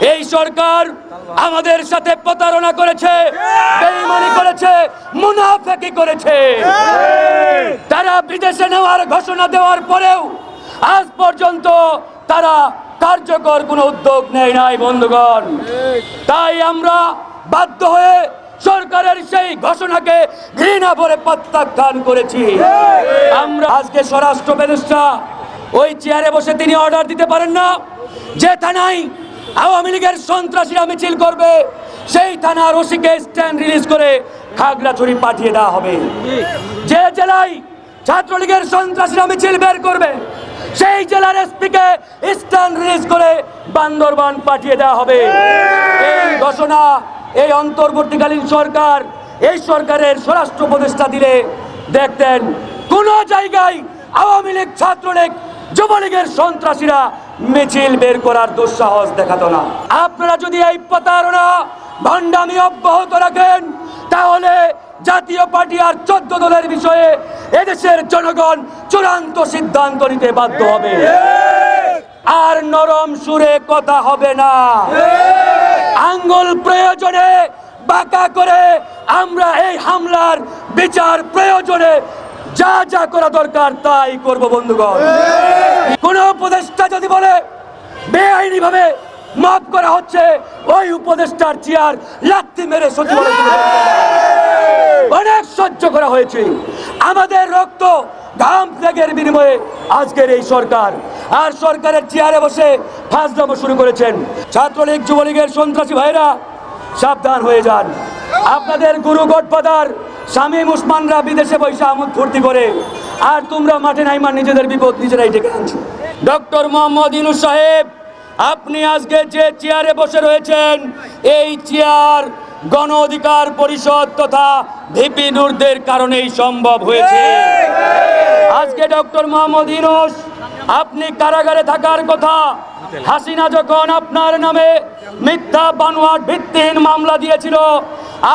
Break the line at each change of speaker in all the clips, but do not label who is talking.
এই সরকার আমাদের সাথে প্রতারণা করেছে, বেইমানি করেছে, মুনাফেকি করেছে। তারা বিদেশে নেওয়ার ঘোষণা দেওয়ার পরেও আজ পর্যন্ত তারা কার্যকর কোনো উদ্যোগ নেয় নাই, বন্ধুগণ। তাই আমরা বাধ্য হয়ে সরকারের সেই ঘোষণাকে ঘৃণা ভরে প্রত্যাখ্যান করেছি। আমরা আজকে স্বরাষ্ট্র উপদেষ্টা ওই চেয়ারে বসে তিনি অর্ডার দিতে পারেন না। যে থানায় আওয়ামী লীগের সন্ত্রাসীরা মিছিল করবে। সেই থানার ওসিকে স্ট্যান্ড রিলিজ করে খাগড়াছড়ি পাঠিয়ে দেওয়া হবে। যে জেলায় ছাত্রলীগের সন্ত্রাসীরা মিছিল বের করবে, সেই জেলার এসপিকে স্ট্যান্ড রিলিজ করে বান্দরবান পাঠিয়ে দেওয়া হবে। এই ঘোষণা, এই অন্তর্বর্তীকালীন সরকার, এই সরকারের স্বরাষ্ট্র উপদেষ্টা দিলে দেখতেন, কোন জায়গায় আওয়ামী লীগ, ছাত্রলীগ, যুবলীগের সন্ত্রাসীরা মিছিল বের করার দুঃসাহস দেখাতো না। আপনারা যদি এই প্রতারণা ভণ্ডামি অব্যাহত রাখেন, তাহলে জাতীয় পার্টি আর চোদ্দ দলের বিষয়ে এদেশের জনগণ চূড়ান্ত সিদ্ধান্ত নিতে বাধ্য হবে। আর নরম সুরে কথা হবে না। আঙ্গুল প্রয়োজনে বাঁকা করে আমরা এই হামলার বিচার প্রয়োজনে যা যা করা দরকার তাই করব বন্ধুগণ কোন উপদেষ্টা যদি বলে বেআইনি ভাবে মাফ করা হচ্ছে, ওই উপদেষ্টার চেয়ার লাত্তি মেরে হবে। অনেক সহ্য করা হয়েছে। আমাদের রক্ত ঘাম ত্যাগের বিনিময়ে আজকের এই সরকার। আর সরকারের চেয়ারে বসে ফাঁসদামো শুরু করেছেন। ছাত্রলীগ, যুবলীগের সন্ত্রাসী ভাইরা, সাবধান হয়ে যান। আপনাদের গুরু গডফাদার শামীম উসমানরা বিদেশে পয়সা আমোদ ফুর্তি করে। আর তোমরা মাঠে নাইমার নিজেদের বিপদ নিজেরাই ডেকে আনছো। ডক্টর মোহাম্মদ ইনুস সাহেব আপনি আজকে যে চেয়ারে বসে রয়েছেন, এই চেয়ার গণ অধিকার পরিষদ তথা ভিপি নুরদের কারণেই সম্ভব হয়েছে। আজকে ডক্টর মোহাম্মদ ইনুস আপনি কারাগারে থাকার কথা, হাসিনা যখন আপনার নামে মিথ্যা বানোয়াট ভিত্তিহীন মামলা দিয়েছিল,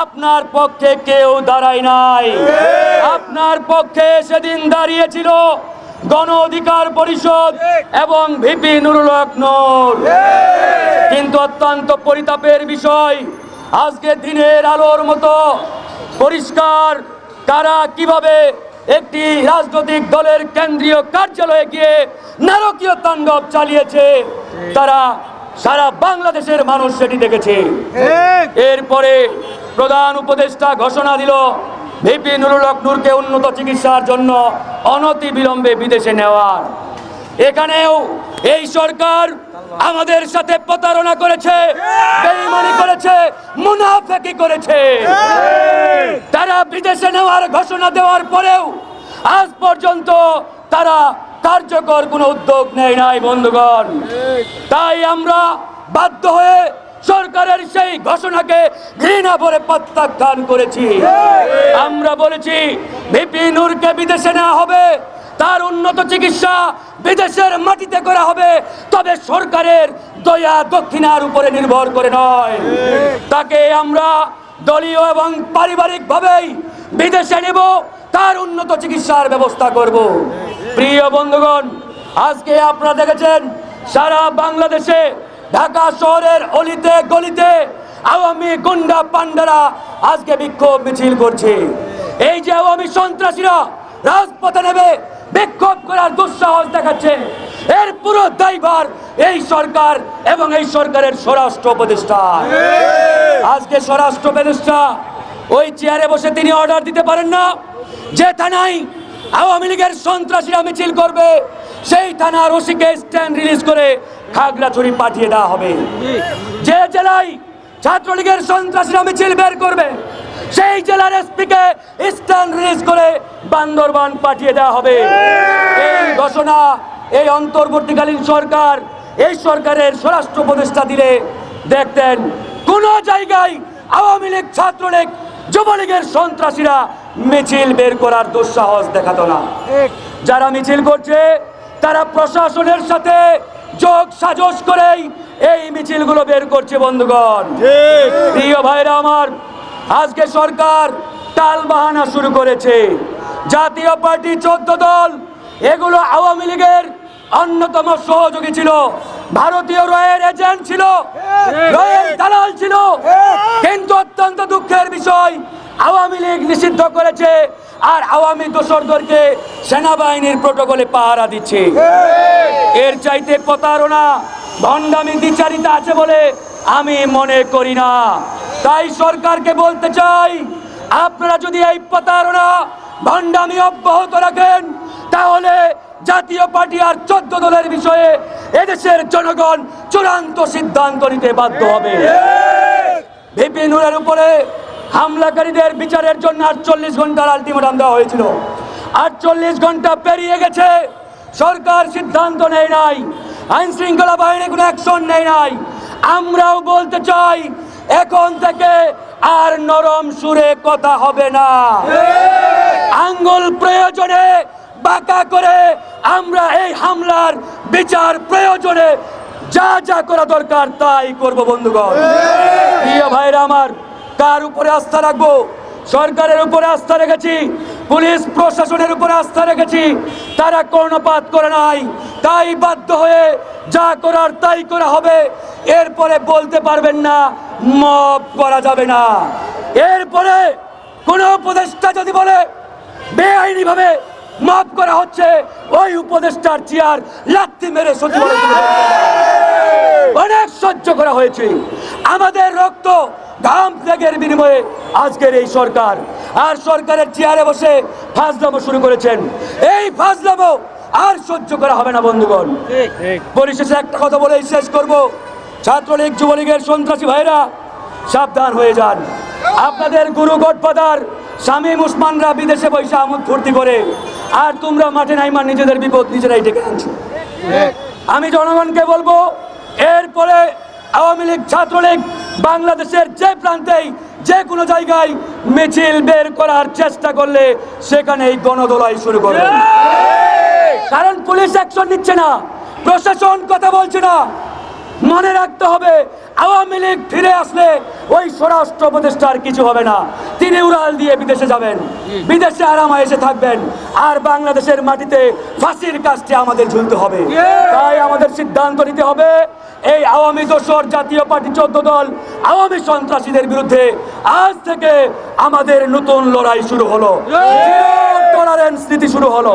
আপনার পক্ষে কেউ দাঁড়ায় নাই। আপনার পক্ষে সেদিন দাঁড়িয়েছিল গণ অধিকার পরিষদ এবং ভিপি নুরুল হক নূর কিন্তু অত্যন্ত পরিতাপের বিষয় আজকে দিনের আলোর মতো পরিষ্কার কারা কীভাবে একটি রাজনৈতিক দলের কেন্দ্রীয় কার্যালয়ে গিয়ে নারকীয় তাণ্ডব চালিয়েছে তারা সারা বাংলাদেশের মানুষ সেটি দেখেছে। এরপরে প্রধান উপদেষ্টা ঘোষণা দিল ভিপি নুরুল হক নূরকে উন্নত চিকিৎসার জন্য অনতি বিলম্বে বিদেশে নেওয়ার। এখানেও এই সরকার আমাদের সাথে প্রতারণা করেছে করেছে, মুনাফেকি করেছে। তারা বিদেশে নেওয়ার ঘোষণা দেওয়ার পরেও আজ পর্যন্ত তারা কার্যকর কোনো উদ্যোগ নেয় নাই, বন্ধুগণ। তাই আমরা বাধ্য হয়ে সরকারের সেই ঘোষণাকে ঘৃণা ভরে প্রত্যাখ্যান করেছি। আমরা বলেছি, ভিপি নূরকে বিদেশে নেওয়া হবে, তার উন্নত চিকিৎসা বিদেশের মাটিতে করা হবে, তবে সরকারের দয়া দক্ষিণার উপরে নির্ভর করে নয়। তাকে আমরা দলীয় এবং পারিবারিক ভাবেই বিদেশে নেব, তার উন্নত চিকিৎসার ব্যবস্থা করব। প্রিয় বন্ধুগণ, আজকে আপনারা দেখেছেন, সারা বাংলাদেশে ঢাকা শহরের অলিতে গলিতে আওয়ামী গুন্ডা পান্ডারা আজকে বিক্ষোভ মিছিল করছে। এই যে আওয়ামী সন্ত্রাসীরা রাজপথে নেবে বিক্ষোভ করার দুঃসাহস দেখাচ্ছে। এর পুরো দায়ভার এই সরকার এবং এই সরকারের স্বরাষ্ট্র উপদেষ্টা। আজকে স্বরাষ্ট্র উপদেষ্টা ওই চেয়ারে বসে তিনি অর্ডার দিতে পারেন না। যে থানায় আওয়ামী লীগের সন্ত্রাসীরা মিছিল করবে সেই থানার ওসিকে স্ট্যান্ড রিলিজ করে খাগড়াছড়ি পাঠিয়ে দেওয়া হবে। যে জেলায় ছাত্রলীগের সন্ত্রাসীরা মিছিল বের করবে সেই জেলার এসপিকে স্ট্যান্ড রিলিজ করে বান্দরবান পাঠিয়ে দেওয়া হবে। এই ঘোষণা এই অন্তর্বর্তীকালীন সরকার এই সরকারের স্বরাষ্ট্র উপদেষ্টা দিলে দেখতেন কোন জায়গায় আওয়ামী লীগ ছাত্রলীগ যুবলীগের সন্ত্রাসীরা মিছিল বের করার দুঃসাহস দেখাতো না। যারা মিছিল করছে তারা প্রশাসনের সাথে যোগ সাজস করেই এই মিছিলগুলো বের করছে বন্ধুগণ। প্রিয় ভাইরা আমার আজকে সরকার টাল বাহানা শুরু করেছে। জাতীয় পার্টি চোদ্দ দল এগুলো আওয়ামী লীগের অন্যতম সহযোগী ছিল। ভারতীয় রয়ের এজেন্ট ছিল রয়ের দালাল ছিল। কিন্তু অত্যন্ত দুঃখের বিষয় আওয়ামী লীগ নিষিদ্ধ করেছে। আর আওয়ামী দোসরদেরকে সেনাবাহিনীর প্রোটোকলে পাহারা দিচ্ছে। এর চাইতে প্রতারণা ভণ্ডামি দ্বিচারিতা আছে বলে আমি মনে করি না। তাই সরকারকে বলতে চাই আপনারা যদি এই প্রতারণা ভণ্ডামি অব্যাহত রাখেন তাহলে জাতীয় পার্টি আর চোদ্দ দলের বিষয়ে এদেশের জনগণ চূড়ান্ত সিদ্ধান্ত নিতে বাধ্য হবে। ভিপি নুরের উপরে হামলাকারীদের বিচারের জন্য আটচল্লিশ ঘণ্টার আলটিমেটাম দেওয়া হয়েছিল। আটচল্লিশ ঘণ্টা পেরিয়ে গেছে। সরকার সিদ্ধান্ত নেয় নাই। আইন শৃঙ্খলা বাহিনী কোনো অ্যাকশন নেয় নাই। আমরাও বলতে চাই, এখন থেকে আর নরম সুরে কথা হবে না। আঙ্গুল প্রয়োজনে বাঁকা করে আমরা এই হামলার বিচার প্রয়োজনে যা যা করা দরকার তাই করব বন্ধুগণ। প্রিয় ভাইরা আমার কার উপরে আস্থা রাখব? সরকারের উপরে আস্থা রেখেছি, পুলিশ প্রশাসনের উপরে আস্থা রেখেছি, তারা কর্ণপাত করে নাই। তাই বাধ্য হয়ে যা করার তাই করা হবে। এরপরে বলতে পারবেন না, মব করা যাবে না। এরপরে কোন উপদেষ্টা যদি বলে বেআইনি ভাবে মাফ করা হচ্ছে, ওই উপদেষ্টার চেয়ার লাত্তি মেরে সচিবালয়। অনেক সহ্য করা হয়েছে। আমাদের রক্ত ঘাম ত্যাগের বিনিময়ে আজকের এই সরকার। আর সরকারের চেয়ারে বসে ফাজলামো শুরু করেছেন। এই ফাজলামো আর সহ্য করা হবে না, বন্ধুগণ। পরিশেষে একটা কথা বলেই শেষ করব। ছাত্রলীগ, যুবলীগের সন্ত্রাসী ভাইরা, সাবধান হয়ে যান। আপনাদের গুরু গডফাদার শামীম মুসমানরা বিদেশে বৈশা আমোদ ফুর্তি করে। আর তোমরা মাঠে নাইমার নিজেদের বিপদ নিজেরাই ডেকে আনছো। আমি জনগণকে বলব এরপরে আওয়ামী লীগ, ছাত্রলীগ বাংলাদেশের যে প্রান্তেই, যে কোনো জায়গায় মিছিল বের করার চেষ্টা করলে সেখানেই গণদোলাই শুরু করবে। কারণ পুলিশ অ্যাকশন নিচ্ছে না, প্রশাসন কথা বলছে না। মনে রাখতে হবে, আওয়ামী লীগ ফিরে আসলে ওই স্বরাষ্ট্র উপদেষ্টার কিছু হবে না। তিনি উড়াল দিয়ে বিদেশে যাবেন। বিদেশে আরাম এসে থাকবেন। আর বাংলাদেশের মাটিতে ফাঁসির কাজটি আমাদের ঝুলতে হবে। তাই আমাদের সিদ্ধান্ত নিতে হবে এই আওয়ামী দোসর জাতীয় পার্টি চোদ্দ দল আওয়ামী সন্ত্রাসীদের বিরুদ্ধে আজ থেকে আমাদের নতুন লড়াই শুরু হলো। টলারেন্স নীতি শুরু হলো।